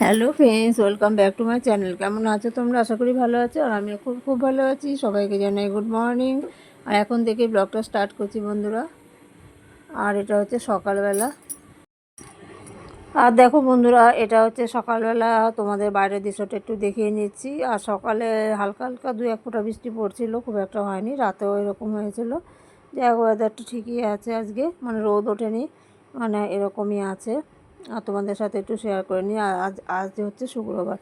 Hello friends welcome back to my channel কেমন আছো তোমরা? আশা করি ভালো আছো আর আমিও খুব খুব ভালো আছি। সবাইকে জানাই গুড মর্নিং আর এখন থেকে ব্লগটা স্টার্ট করছি বন্ধুরা। আর এটা হচ্ছে সকালবেলা। আর দেখো বন্ধুরা, এটা হচ্ছে সকালবেলা। তোমাদের বাইরের দৃশ্যটা একটু দেখিয়ে নিচ্ছি। আর সকালে হালকা হালকা দু এক ফোঁটা বৃষ্টি পড়ছিল, খুব একটা হয়নি। রাতেও এরকম হয়েছিল। যাই হোক ওয়েদারটা ঠিকই আছে আজকে। মানে রোদ ওঠেনি। মানে এরকমই আছে। আর তোমাদের সাথে একটু শেয়ার করে নিই। আজ আজ হচ্ছে শুক্রবার,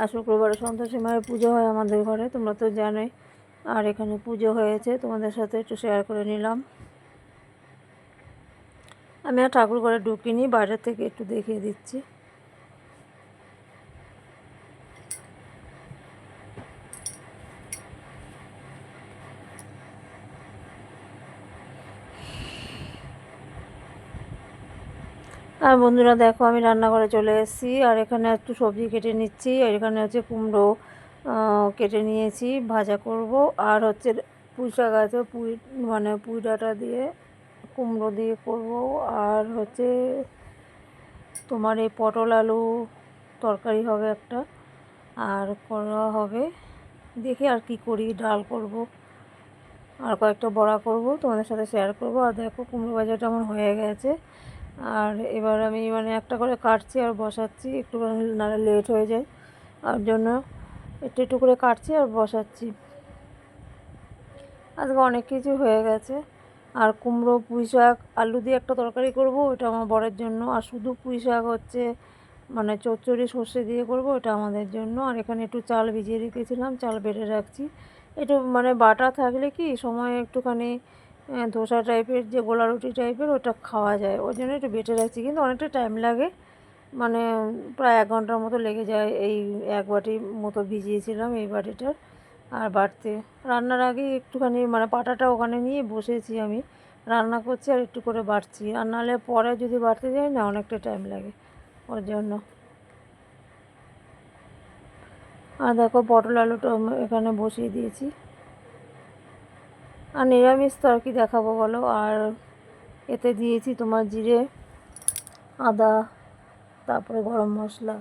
আর শুক্রবারে সন্তোষী মায়ের পুজো হয় আমাদের ঘরে, তোমরা তো জানোই। আর এখানে পুজো হয়েছে, তোমাদের সাথে একটু শেয়ার করে নিলাম। আমি আর ঠাকুর ঘরে ঢুকিনি বাইরের থেকে একটু দেখিয়ে দিচ্ছি। আর বন্ধুরা দেখো, আমি রান্নাঘরে চলে এসেছি। আর এখানে একটু সবজি কেটে নিচ্ছি। আর এখানে হচ্ছে কুমড়ো কেটে নিয়েছি, ভাজা করব। আর হচ্ছে পুঁই শাক আছে, পুঁই মানে পুঁই ডাঁটা দিয়ে কুমড়ো দিয়ে করব। আর হচ্ছে তোমার এই পটল আলু তরকারি হবে একটা। আর করা হবে। দেখি আর কি করি, ডাল করব। আর কয়েকটা বড়া করব, তোমাদের সাথে শেয়ার করব। আর দেখো, কুমড়ো ভাজাটা আমার হয়ে গেছে। আর এবার আমি মানে একটা করে কাটছি আর বসাচ্ছি একটুখানি নাহলে লেট হয়ে যায়। আর জন্য একটু একটু করে কাটছি আর বসাচ্ছি। আজকে অনেক কিছু হয়ে গেছে। আর কুমড়ো, পুঁই শাক, আলু দিয়ে একটা তরকারি করব, ওটা আমার বরের জন্য। আর শুধু পুঁই শাক হচ্ছে মানে চচ্চড়ি, সর্ষে দিয়ে করব, ওটা আমাদের জন্য। আর এখানে একটু চাল ভিজিয়ে রেখেছিলাম, চাল বেটে রাখছি। একটু মানে বাটা থাকলে কি সময় একটুখানি ধোসা টাইপের যে গোলা রুটি টাইপের ওটা খাওয়া যায়। ওই জন্য একটু বেটে রাখছি, কিন্তু অনেকটা টাইম লাগে। মানে প্রায় এক ঘণ্টার মতো লেগে যায় এই এক বাটি মতো ভিজিয়েছিলাম এই বাটিটার আর বাড়তে। রান্নার আগে একটুখানি মানে পাটাটা ওখানে নিয়ে বসেছি আমি। রান্না করছি আর একটু করে বাড়ছি। আর নাহলে পরে যদি বাড়তে যাই, না, অনেকটা টাইম লাগে ওর জন্য। আর দেখো পটল আলুটা এখানে বসিয়ে দিয়েছি। আর নিরামিষ তো আর কি দেখাবো, বলো। আর এতে দিয়েছি তোমার জিরে, আদা, তারপরে গরম মশলা।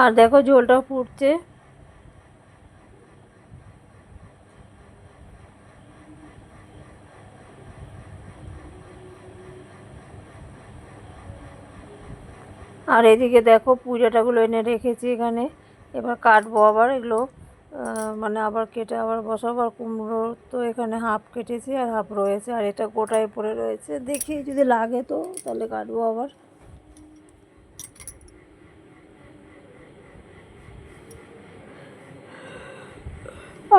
আর দেখো ঝোলটা ফুটছে। আর এদিকে দেখো পুজোটাগুলো এনে রেখেছি এখানে। এবার কাটবো আবার এগুলো মানে আবার কেটে আবার বসাবো। আর কুমড়ো তো এখানে হাফ কেটেছি আর হাফ রয়েছে। আর এটা গোটায় পড়ে রয়েছে। দেখি যদি লাগে তো তাহলে কাটবো আবার।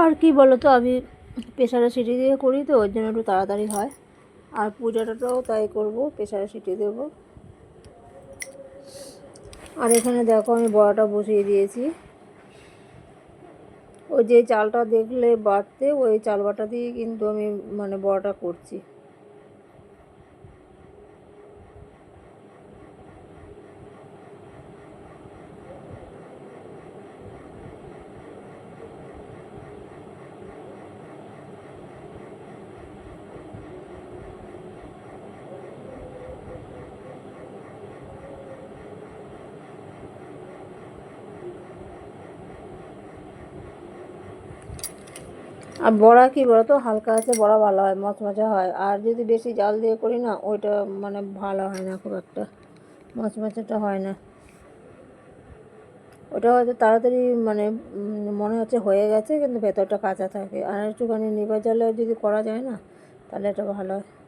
আর কি বলো তো আমি প্রেশারে সিটি দিয়ে করি তো ওর জন্য একটু তাড়াতাড়ি হয়। আর পূজাটাও তাই করব প্রেশারে সিটি দেব। আর এখানে দেখো আমি বড়াটা বসিয়ে দিয়েছি। ওই যে চালটা দেখলে বাড়তে, ওই চাল বাটা দিয়ে কিন্তু আমি মানে বড়াটা করছি। আর বড়া কি বড়া তো হালকা আছে, বড়া ভালো হয় মচমচা হয়। আর যদি বেশি জাল দিয়ে করি না, ওইটা মানে ভালো হয় না খুব একটা। মচমচাটা হয় না। ওটা হয়তো তাড়াতাড়ি মানে মনে হচ্ছে হয়ে গেছে, কিন্তু ভেতরটা কাঁচা থাকে। আর একটুখানি নিবা জলে যদি করা যায় না, তাহলে এটা ভালো হয়।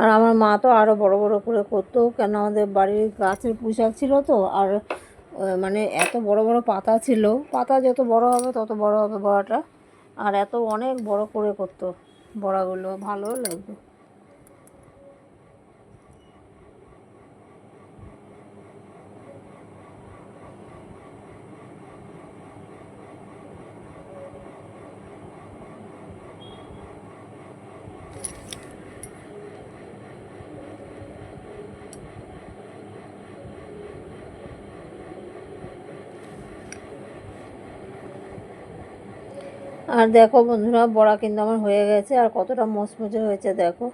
আর আমার মা তো আরও বড় বড় করে করতো, কেন আমাদের বাড়ির গাছের পোশাক ছিল তো, আর মানে এত বড় বড় পাতা ছিল। পাতা যত বড় হবে তত বড় হবে বড়াটা, আর এত অনেক বড় করে করতো বড়াগুলো, ভালো লাগতো আর দেখো বন্ধুরা, বড়া কিন্তু আমার হয়ে গেছে, আর কতটা মচমচে হয়েছে দেখো।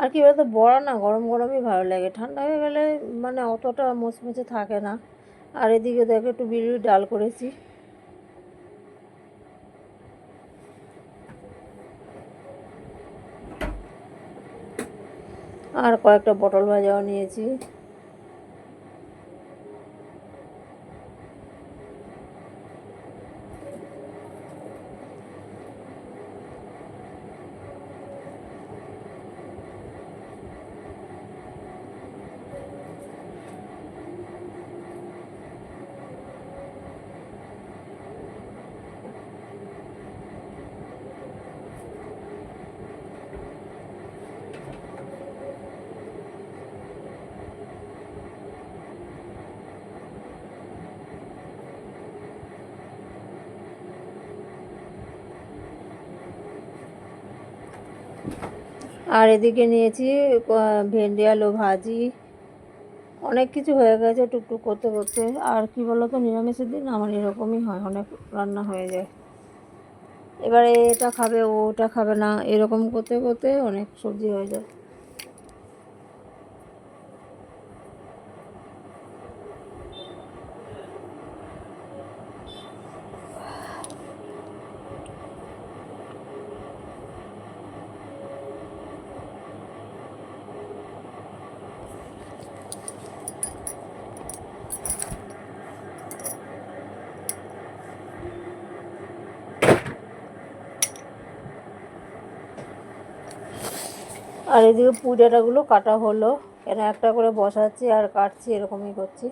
আর কি বলতো, বড়া না গরম গরমই ভালো লাগে। ঠান্ডা হয়ে গেলে মানে অতটা মচমচে থাকে না। আর এদিকে দেখো, একটু বিড়ি ডাল করেছি। আর কয়েকটা পটল ভাজাও নিয়েছি। আর এদিকে নিয়েছি ভেন্ডি, আলু ভাজি। অনেক কিছু হয়ে গেছে টুকটুক করতে করতে। আর কি বলো তো নিরামিষের দিন আমার এরকমই হয়, অনেক রান্না হয়ে যায়। এবারে এটা খাবে ওটা খাবে না, এরকম করতে করতে অনেক সবজি হয়ে যায়। আর এদিকে পুজাটাগুলো কাটা হলো। কেন একটা করে বসাচ্ছি আর কাটছি, এরকমই করছি।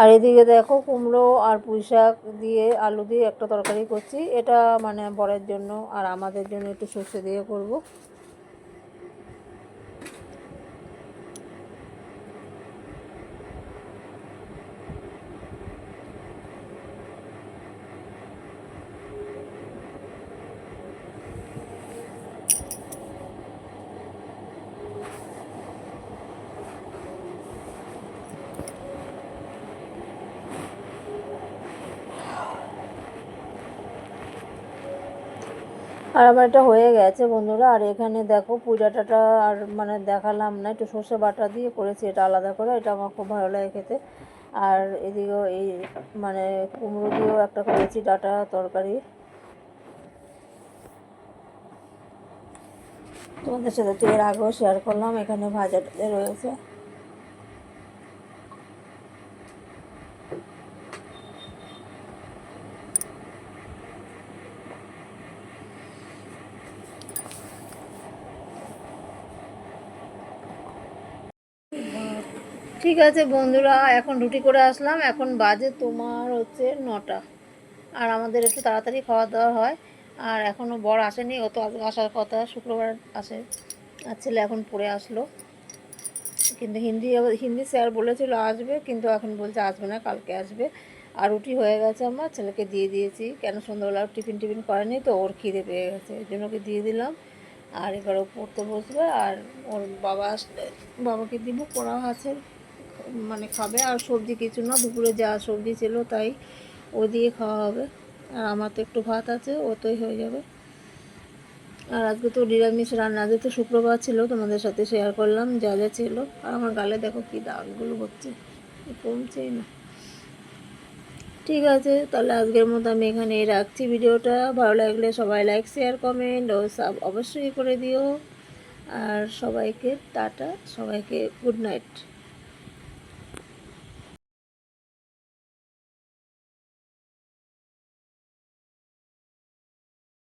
আর এদিকে দেখো কুমড়ো আর পুঁই শাক দিয়ে আলু দিয়ে একটা তরকারি করছি। এটা মানে বরের জন্য আর আমাদের জন্য একটু সর্ষে দিয়ে করব। আর আমার এটা হয়ে গেছে বন্ধুরা, আর এখানে দেখো পুজাটাটা আর মানে দেখালাম না, একটু সর্ষে বাটা দিয়ে করেছি, এটা আলাদা করে, এটা আমার খুব ভালো লাগে খেতে। আর এদিকেও এই মানে কুমড়ো দিয়েও একটা করেছি ডাটা তরকারি। তোমাদের সাথে তো এর আগেও শেয়ার করলাম, এখানে ভাজা টাজা রয়েছে। ঠিক আছে বন্ধুরা, এখন রুটি করে আসলাম। এখন বাজে তোমার হচ্ছে নটা। আর আমাদের একটু তাড়াতাড়ি খাওয়া দাওয়া হয়। আর এখনও বর আসেনি, ও তো আসার কথা, শুক্রবার আসে। আর ছেলে এখন পড়ে আসলো। কিন্তু হিন্দি হিন্দি স্যার বলেছিল আসবে, কিন্তু এখন বলছে আসবে না, কালকে আসবে। আর রুটি হয়ে গেছে আমার, ছেলেকে দিয়ে দিয়েছি। কেন সন্ধ্যাবেলা টিফিন টিফিন করেনি, তো ওর খিদে পেয়ে গেছে, এই জন্য ওকে দিয়ে দিলাম। আর এবার ও পড়তে বসবে, আর ওর বাবা আসলে বাবাকে দিব পড়া আছে। মানে খাবে, আর সবজি কিছু না, দুপুরে যা সবজি ছিল তাই ও দিয়ে খাওয়া হবে। আর আমার তো একটু ভাত আছে ওতেই হয়ে যাবে। আর আজকে তো নিরামিষ রান্না, আজকে তো শুক্রবার ছিল, তোমাদের সাথে শেয়ার করলাম, যা যা ছিল। আর আমার গালে দেখো কি দাগগুলো হচ্ছে কমছেই না। ঠিক আছে, তাহলে আজকের মতো আমি এখানেই রাখছি ভিডিওটা। ভালো লাগলে সবাই লাইক শেয়ার কমেন্ট ও সাব অবশ্যই করে দিও। আর সবাইকে টাটা, সবাইকে গুড নাইট